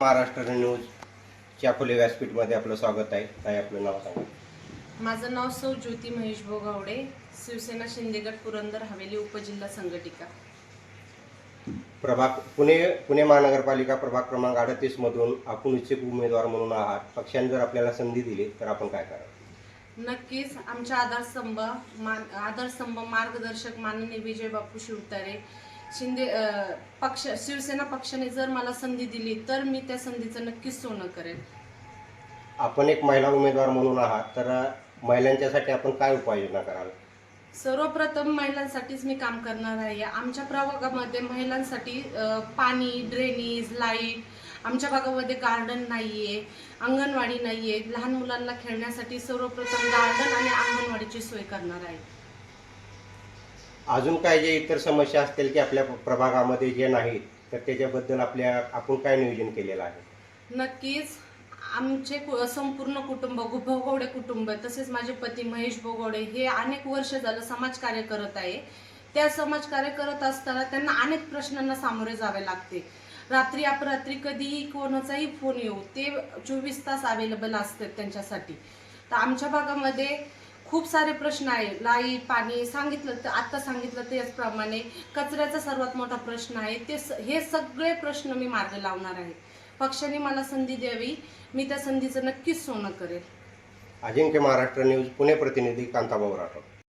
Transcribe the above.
महाराष्ट्र न्यूजच्या फुले व्यासपीठमध्ये आपलं स्वागत आहे. ताई आपलं नाव सांगा? माझं नाव सौ ज्योती महेश भोगावडे शिवसेना शिंदेगड पुरंदर हवेली उपजिल्हा संघटिका. प्रभाग पुणे पुणे महानगरपालिका प्रभाग क्रमांक अडतीस मधून आपण इच्छुक उमेदवार म्हणून आहात. पक्षाने जर आपल्याला संधी दिली तर आपण काय कराल? नक्कीच आमच्या आधारस्तंभ मान आधारस्तंभ मार्गदर्शक माननीय विजय बापू शिवतारे शिंदे पक्ष शिवसेना पक्षाने जर मला संधी दिली तर मी त्या संधीचं नक्कीच सोनं करेन. आपण एक महिला उमेदवार म्हणून आहात तर महिलांच्यासाठी आपण काय उपाययोजना कराल? सर्वप्रथम महिलांसाठीच मी काम करणार आहे. आमच्या प्रभागामध्ये महिलांसाठी पाणी ड्रेनेज लाइट आमच्या भागामध्ये गार्डन नाहीये अंगणवाडी नाहीये. लहान मुलांना खेळण्यासाठी सर्वप्रथम गार्डन आणि अंगणवाडीची सोय करणार आहे. अजून काय जे इतर समस्या असतील की आपल्या प्रभागामध्ये जे नाहीत तर त्याच्याबद्दल आपल्या आपण काय नियोजन केलेलं आहे? नक्कीच. आमचे कु- संपूर्ण कुटुंब गु- भोगवडे कुटुंब तसेच माझे पती महेश भोगवडे हे अनेक वर्ष झालं समाजकार्य करत आहे. त्या समाजकार्य करत असताना त्यांना अनेक प्रश्नांना सामोरे जावे लागते. रात्री अपरात्री कधीही कोणाचाही फोन येऊ ते चोवीस तास अवेलेबल असतात त्यांच्यासाठी. तर आमच्या भागामध्ये खूप सारे प्रश्न आहे. लाइट पाणी सांगितलं तर आत्ता सांगितलं त्याचप्रमाणे कचऱ्याचा सर्वात मोठा प्रश्न आहे. ते स- हे सगळे प्रश्न मी मार्ग लावणार आहे. पक्षाने मला संधी द्यावी. मी त्या संधीचं नक्कीच सोनं करेल. अजिंक्य महाराष्ट्र न्यूज पुणे प्रतिनिधी कांताभाऊ राठोड.